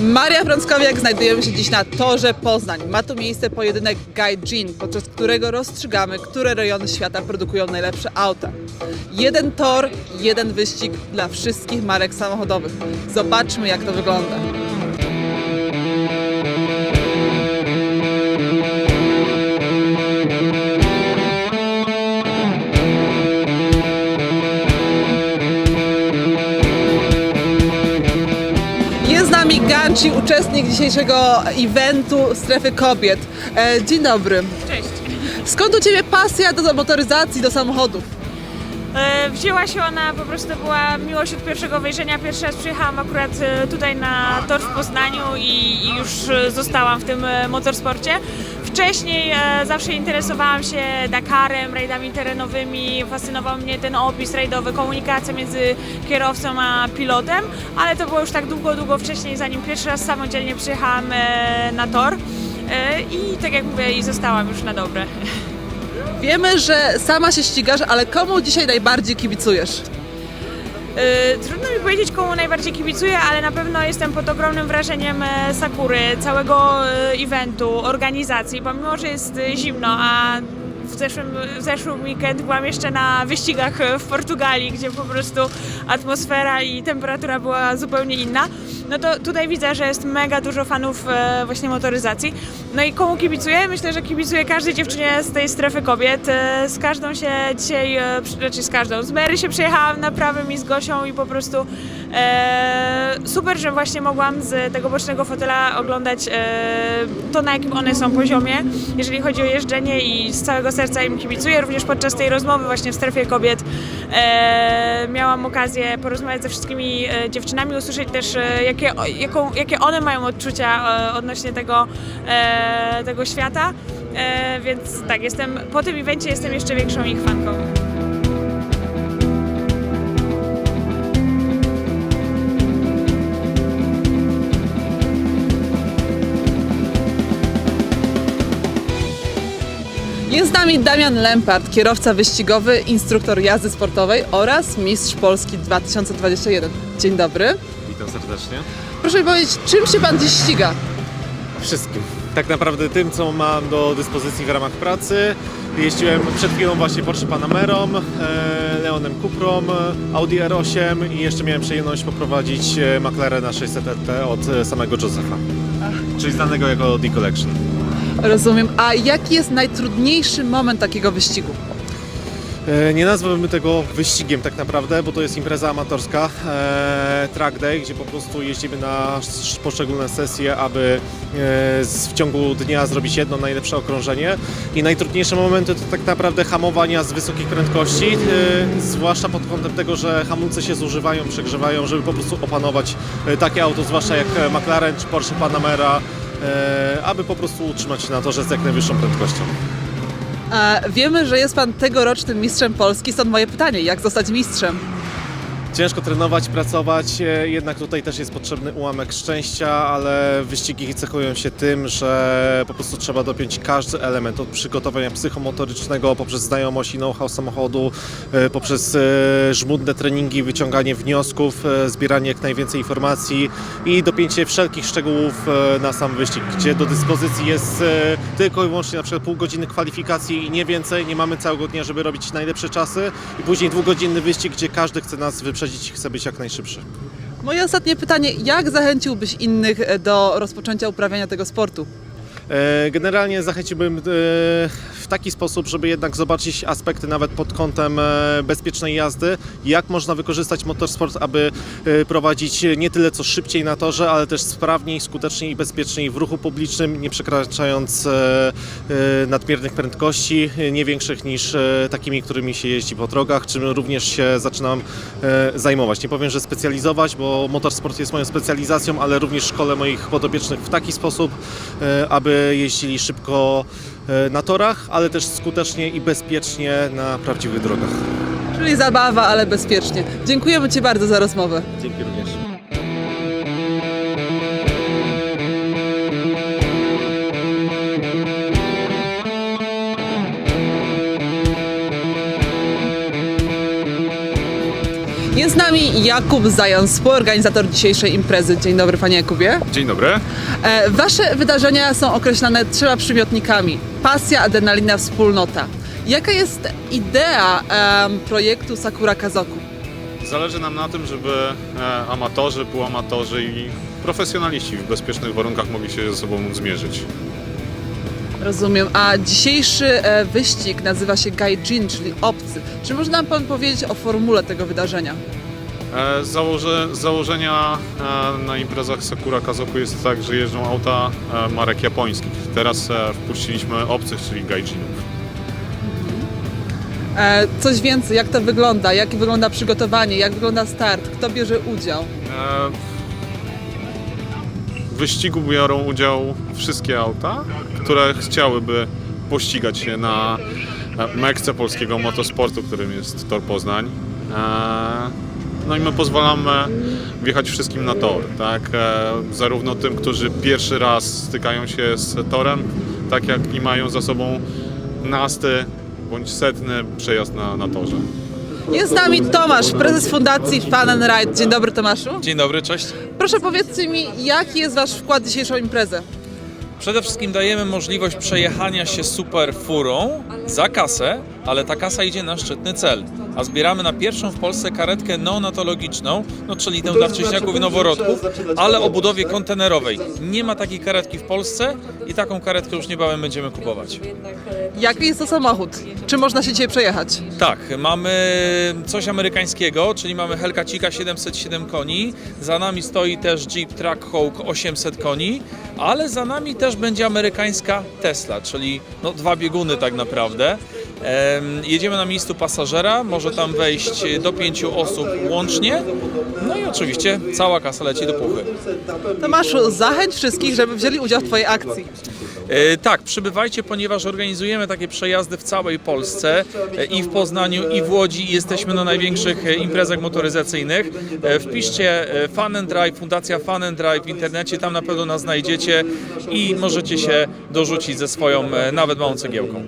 Maria Frąckowiak, znajdujemy się dziś na torze Poznań. Ma tu miejsce pojedynek Gaijin, podczas którego rozstrzygamy, które rejony świata produkują najlepsze auta. Jeden tor, jeden wyścig dla wszystkich marek samochodowych. Zobaczmy, jak to wygląda. Nami Ganci, uczestnik dzisiejszego eventu Strefy Kobiet. E, dzień dobry. Cześć. Skąd u Ciebie pasja do motoryzacji, do samochodów? E, wzięła się ona, po prostu była miłość od pierwszego wejrzenia. Pierwszy raz przyjechałam akurat e, tutaj na tor w Poznaniu i, i już e, zostałam w tym motorsporcie. Wcześniej zawsze interesowałam się Dakarem, rajdami terenowymi, fascynował mnie ten opis rajdowy, komunikacja między kierowcą a pilotem, ale to było już tak długo, długo wcześniej, zanim pierwszy raz samodzielnie przyjechałam na tor. I tak jak mówię, i zostałam już na dobre. Wiemy, że sama się ścigasz, ale komu dzisiaj najbardziej kibicujesz? E, Trudno mi powiedzieć, komu najbardziej kibicuję, ale na pewno jestem pod ogromnym wrażeniem e, Sakury, całego e, eventu, organizacji, pomimo, że jest e, zimno, a w zeszłym, w zeszły weekend byłam jeszcze na wyścigach w Portugalii, gdzie po prostu atmosfera i temperatura była zupełnie inna. No to tutaj widzę, że jest mega dużo fanów e, właśnie motoryzacji. No i komu kibicuję? Myślę, że kibicuję każdej dziewczynie z tej strefy kobiet. E, Z każdą się dzisiaj, e, znaczy z każdą, z Mary się przejechałam na prawym i z Gosią i po prostu super, że właśnie mogłam z tego bocznego fotela oglądać to, na jakim one są poziomie, jeżeli chodzi o jeżdżenie i z całego serca im kibicuję. Również podczas tej rozmowy właśnie w strefie kobiet e, miałam okazję porozmawiać ze wszystkimi e, dziewczynami, usłyszeć też e, jakie, o- jaką, jakie one mają odczucia e, odnośnie tego, e, tego świata. E, więc tak, jestem po tym evencie jestem jeszcze większą ich fanką. Jest z nami Damian Lempart, kierowca wyścigowy, instruktor jazdy sportowej oraz mistrz Polski 2021. Dzień dobry. Witam serdecznie. Proszę mi powiedzieć, czym się Pan dziś ściga? Wszystkim. Tak naprawdę tym, co mam do dyspozycji w ramach pracy. Jeździłem przed chwilą właśnie Porsche Panamerą, e, Leonem Cuprą, Audi R8 i jeszcze miałem przyjemność poprowadzić e, McLarena 600 LT od e, samego Josefa. Czyli znanego jako D-Collection. Rozumiem. A jaki jest najtrudniejszy moment takiego wyścigu? E, Nie nazwałbym tego wyścigiem tak naprawdę, bo to jest impreza amatorska, e, track day, gdzie po prostu jeździmy na sz- poszczególne sesje, aby e, w ciągu dnia zrobić jedno najlepsze okrążenie. I najtrudniejsze momenty to tak naprawdę hamowania z wysokich prędkości, zwłaszcza pod kątem tego, że hamulce się zużywają, przegrzewają, żeby po prostu opanować takie auto, zwłaszcza jak McLaren czy Porsche Panamera, aby po prostu utrzymać się na torze z jak najwyższą prędkością. E, wiemy, że jest Pan tegorocznym mistrzem Polski, stąd moje pytanie, jak zostać mistrzem? Ciężko trenować, pracować, e, jednak tutaj też jest potrzebny ułamek szczęścia, ale wyścigi cechują się tym, że po prostu trzeba dopiąć każdy element od przygotowania psychomotorycznego poprzez znajomość i know-how samochodu, e, poprzez e, żmudne treningi, wyciąganie wniosków, zbieranie jak najwięcej informacji i dopięcie wszelkich szczegółów na sam wyścig, gdzie do dyspozycji jest tylko i wyłącznie na przykład pół godziny kwalifikacji i nie więcej, nie mamy całego dnia, żeby robić najlepsze czasy i później dwugodzinny wyścig, gdzie każdy chce nas wyprzedzić i chce być jak najszybszy. Moje ostatnie pytanie, jak zachęciłbyś innych e, do rozpoczęcia uprawiania tego sportu? E, Generalnie zachęciłbym e, taki sposób, żeby jednak zobaczyć aspekty nawet pod kątem e, bezpiecznej jazdy, jak można wykorzystać motorsport, aby e, prowadzić nie tyle co szybciej na torze, ale też sprawniej, skuteczniej i bezpieczniej w ruchu publicznym, nie przekraczając e, nadmiernych prędkości, nie większych niż takimi, którymi się jeździ po drogach, czym również się zaczynam zajmować. Nie powiem, że specjalizować, bo motorsport jest moją specjalizacją, ale również szkole moich podopiecznych w taki sposób, aby jeździli szybko na torach, ale też skutecznie i bezpiecznie na prawdziwych drogach. Czyli zabawa, ale bezpiecznie. Dziękujemy Ci bardzo za rozmowę. Dzięki również. Nami nami Jakub Zajan, współorganizator dzisiejszej imprezy. Dzień dobry Panie Jakubie. Dzień dobry. E, Wasze wydarzenia są określane trzema przymiotnikami. Pasja, adrenalina, wspólnota. Jaka jest idea em, projektu Sakura Kazoku? Zależy nam na tym, żeby e, amatorzy, półamatorzy i profesjonaliści w bezpiecznych warunkach mogli się ze sobą zmierzyć. Rozumiem. A dzisiejszy e, wyścig nazywa się Gaijin, czyli obcy. Czy może nam Pan powiedzieć o formule tego wydarzenia? E, Z, założe, z założenia e, na imprezach Sakura Kazoku jest tak, że jeżdżą auta e, marek japońskich. Teraz wpuściliśmy obcych, czyli gaijinów. Coś więcej, jak to wygląda? Jak wygląda przygotowanie? Jak wygląda start? Kto bierze udział? W wyścigu biorą udział wszystkie auta, które chciałyby pościgać się na mekce polskiego motosportu, którym jest Tor Poznań. No i my pozwalamy wjechać wszystkim na tor, tak? E, Zarówno tym, którzy pierwszy raz stykają się z torem, tak jak i mają za sobą nasty bądź setny przejazd na, na torze. Jest z nami Tomasz, prezes fundacji Fun and Ride. Dzień dobry Tomaszu. Dzień dobry, cześć. Proszę powiedzcie mi, jaki jest Wasz wkład w dzisiejszą imprezę? Przede wszystkim dajemy możliwość przejechania się super furą za kasę, ale ta kasa idzie na szczytny cel. A zbieramy na pierwszą w Polsce karetkę neonatologiczną, no czyli tę dla wcześniaków i noworodków, ale o budowie kontenerowej. Nie ma takiej karetki w Polsce i taką karetkę już niebawem będziemy kupować. Jaki jest to samochód? Czy można się dzisiaj przejechać? Tak, mamy coś amerykańskiego, czyli mamy Hellcatica 707 koni, za nami stoi też Jeep Trackhawk 800 koni, ale za nami też będzie amerykańska Tesla, czyli no, dwa bieguny tak naprawdę. Em, jedziemy na miejscu pasażera, może tam wejść do pięciu osób łącznie, no i oczywiście cała kasa leci do puchy. Tomaszu, zachęć wszystkich, żeby wzięli udział w Twojej akcji. E, Tak, przybywajcie, ponieważ organizujemy takie przejazdy w całej Polsce e, i w Poznaniu, i w Łodzi. Jesteśmy na największych e, imprezach motoryzacyjnych. Wpiszcie Fun and Drive, Fundacja Fun and Drive w internecie, tam na pewno nas znajdziecie i możecie się dorzucić ze swoją nawet małą cegiełką.